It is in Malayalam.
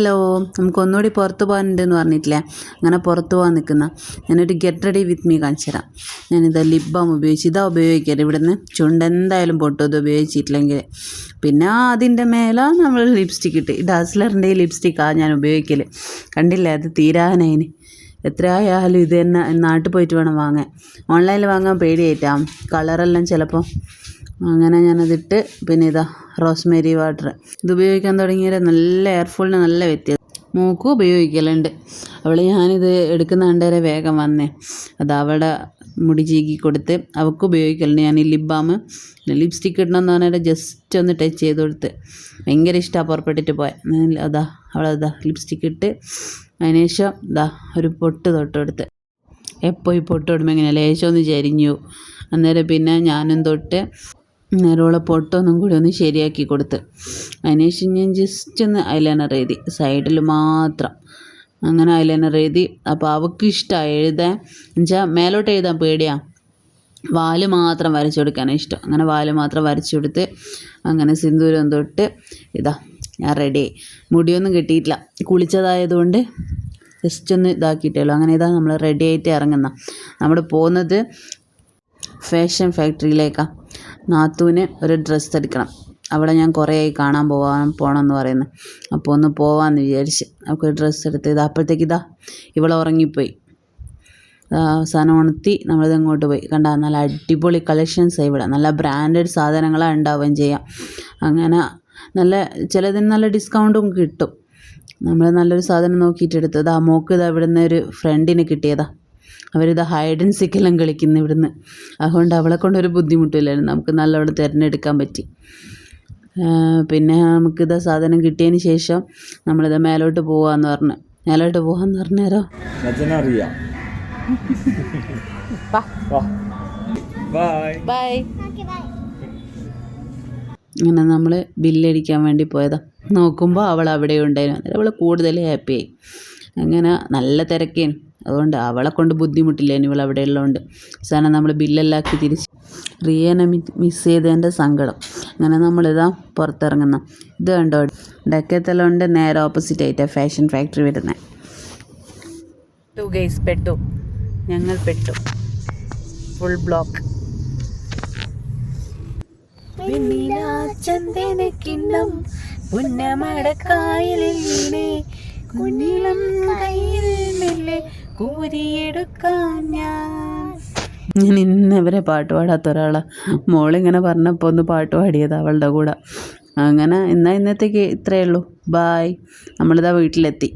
ഹലോ നമുക്ക് ഒന്നുകൂടി പുറത്ത് പോകാനുണ്ടെന്ന് പറഞ്ഞിട്ടില്ലേ? അങ്ങനെ പുറത്ത് പോകാൻ നിൽക്കുന്ന. ഞാനൊരു ഗെറ്റ് റെഡി വിത്ത് മീ കാണിച്ചു തരാം. ഞാനിത് ലിപ് ബാം ഉപയോഗിച്ച് ഇതാ ഉപയോഗിക്കരുത്. ഇവിടുന്ന് ചുണ്ട് എന്തായാലും പൊട്ടും ഇത് ഉപയോഗിച്ചിട്ടില്ലെങ്കിൽ. പിന്നെ അതിന്റെ മേലെ നമ്മൾ ലിപ്സ്റ്റിക് ഇട്ട്. ഡാസ്ലറിന്റെ ലിപ്സ്റ്റിക്കാണ് ഞാൻ ഉപയോഗിക്കൽ കണ്ടില്ലേ അത് തീരാനതിന് എത്രയായാലും ഇത് തന്നെ നാട്ടിൽ പോയിട്ട് വേണം വാങ്ങാൻ. ഓൺലൈനിൽ വാങ്ങാൻ പേടിയായിട്ടാണ് കളറെല്ലാം ചിലപ്പോൾ അങ്ങനെ ഞാനതിട്ട് പിന്നെ ഇതാ റോസ്മേരി വാട്ടർ. ഇത് ഉപയോഗിക്കാൻ തുടങ്ങിയാൽ നല്ല എയർഫുള്ളിന് നല്ല വ്യത്യാസം മൂക്ക് ഉപയോഗിക്കലുണ്ട്. അവൾ ഞാനിത് എടുക്കുന്ന കണ്ടേരെ വേഗം വന്നേ. അത് അവിടെ മുടി ചീകി കൊടുത്ത് അവൾക്ക് ഉപയോഗിക്കലുണ്ട്. ഞാൻ ഈ ലിപ് ബാം ലിപ്സ്റ്റിക്ക് ഇടണമെന്ന് പറഞ്ഞാൽ ജസ്റ്റ് ഒന്ന് ടച്ച് ചെയ്ത് കൊടുത്ത്. ഭയങ്കര ഇഷ്ടമാണ് പുറപ്പെട്ടിട്ട് പോയാൽ അതാ അവളതാ ലിപ്സ്റ്റിക്ക് ഇട്ട് അതിനുശേഷം ഇതാ ഒരു പൊട്ട് തൊട്ട് എപ്പോൾ ഈ പൊട്ട് തൊടുമ്പോൾ ഇങ്ങനെ ലേശം ഒന്ന് ചരിഞ്ഞു. അന്നേരം പിന്നെ ഞാനും തൊട്ട് നേരമുള്ള പൊട്ടൊന്നും കൂടി ഒന്ന് ശരിയാക്കി കൊടുത്ത്. അതിനുശേഷം ഞാൻ ജസ്റ്റ് ഒന്ന് ഐലൈനർ എഴുതി. സൈഡിൽ മാത്രം. അങ്ങനെ ഐലൈനർ എഴുതി. അപ്പോൾ അവൾക്ക് ഇഷ്ടമായി എഴുതാൻ. എന്നുവെച്ചാൽ മേലോട്ട് എഴുതാൻ പേടിയാണ് വാൽ മാത്രം വരച്ചു കൊടുക്കാനാണ് ഇഷ്ടം. അങ്ങനെ വാൽ മാത്രം വരച്ചു കൊടുത്ത് അങ്ങനെ സിന്ദൂരം തൊട്ട് ഇതാ ഞാൻ റെഡി മുടിയൊന്നും കിട്ടിയിട്ടില്ല. കുളിച്ചതായതുകൊണ്ട് ജസ്റ്റ് ഒന്ന് ഇതാക്കിയിട്ടേ ഉള്ളൂ അങ്ങനെ ഇതാ നമ്മൾ റെഡി ആയിട്ട് ഇറങ്ങുന്ന. നമ്മൾ പോകുന്നത് ഫാഷൻ ഫാക്ടറിയിലേക്കാണ് നാത്തൂന് ഒരു ഡ്രസ്സ് എടുക്കണം. അവിടെ ഞാൻ കുറേ ആയി കാണാൻ പോകാൻ പോകണമെന്ന് പറയുന്നത് അപ്പോൾ ഒന്ന് പോവാമെന്ന് വിചാരിച്ച് അവൾക്ക് ഡ്രസ്സ് എടുത്ത് ഇത് അപ്പോഴത്തേക്ക് ഇതാ ഇവൾ ഉറങ്ങിപ്പോയി. അവസാനം ഉണർത്തി നമ്മളിത് ഇങ്ങോട്ട് പോയി. കണ്ട നല്ല അടിപൊളി കളക്ഷൻസ് ഇവിടെ. നല്ല ബ്രാൻഡഡ് സാധനങ്ങളാണ് ഉണ്ടാവുകയും ചെയ്യാം. അങ്ങനെ നല്ല ചിലതിന് നല്ല ഡിസ്കൗണ്ടും കിട്ടും. നമ്മൾ നല്ലൊരു സാധനം നോക്കിയിട്ട് എടുത്തത്. ആ മോക്ക് ഇത് അവിടുന്ന് ഒരു ഫ്രണ്ടിന് കിട്ടിയതാ. അവരിത് ഹൈഡ് ആൻഡ് സിക്കെല്ലാം കളിക്കുന്നു ഇവിടുന്ന്. അതുകൊണ്ട് അവളെ കൊണ്ടൊരു ബുദ്ധിമുട്ടില്ലായിരുന്നു. നമുക്ക് നല്ലവണ്ണം തിരഞ്ഞെടുക്കാൻ പറ്റി. പിന്നെ നമുക്കിത് സാധനം കിട്ടിയതിന് ശേഷം നമ്മളിത് മേലോട്ട് പോവാന്ന് പറഞ്ഞു. മേലോട്ട് പോവാന്ന് പറഞ്ഞേരോ? അങ്ങനെ നമ്മൾ ബില്ലടിക്കാൻ വേണ്ടി പോയതാ. നോക്കുമ്പോൾ അവൾ അവിടെ ഉണ്ടായിരുന്നു അവൾ കൂടുതൽ ഹാപ്പിയായി അങ്ങനെ നല്ല തിരക്കേനു. അതുകൊണ്ട് അവളെ കൊണ്ട് ബുദ്ധിമുട്ടില്ല. ഇനി ഇവൾ അവിടെ ഉള്ളതുകൊണ്ട് അവസാനം നമ്മൾ ബില്ലെല്ലാക്കി തിരിച്ച് റിയനെ മിസ് ചെയ്തതിന്റെ സങ്കടം. അങ്ങനെ നമ്മളിതാ പുറത്തിറങ്ങുന്ന. ഇത് കണ്ടോ? ഡക്കത്തലുണ്ട് നേരെ ഓപ്പോസിറ്റ് ആയിട്ടാണ് ഫാഷൻ ഫാക്ടറി വരുന്നത് ടു ഗേസ് പെട്ടു. ഞങ്ങൾ പെട്ടു. ഫുൾ ബ്ലോക്ക് ചന്ദനക്കിണ്ണം പുന്നമടക്കായലിൽ ഞാൻ. ഞാൻ ഇന്നവരെ പാട്ട് പാടാത്ത ഒരാളാണ് മോളിങ്ങനെ പറഞ്ഞപ്പോൾ ഒന്ന് പാട്ട് പാടിയത് അവളുടെ കൂടെ. അങ്ങനെ എന്നാൽ ഇന്നത്തേക്ക് ഇത്രയേ ഉള്ളൂ. ബായ് നമ്മളിതാ വീട്ടിലെത്തി.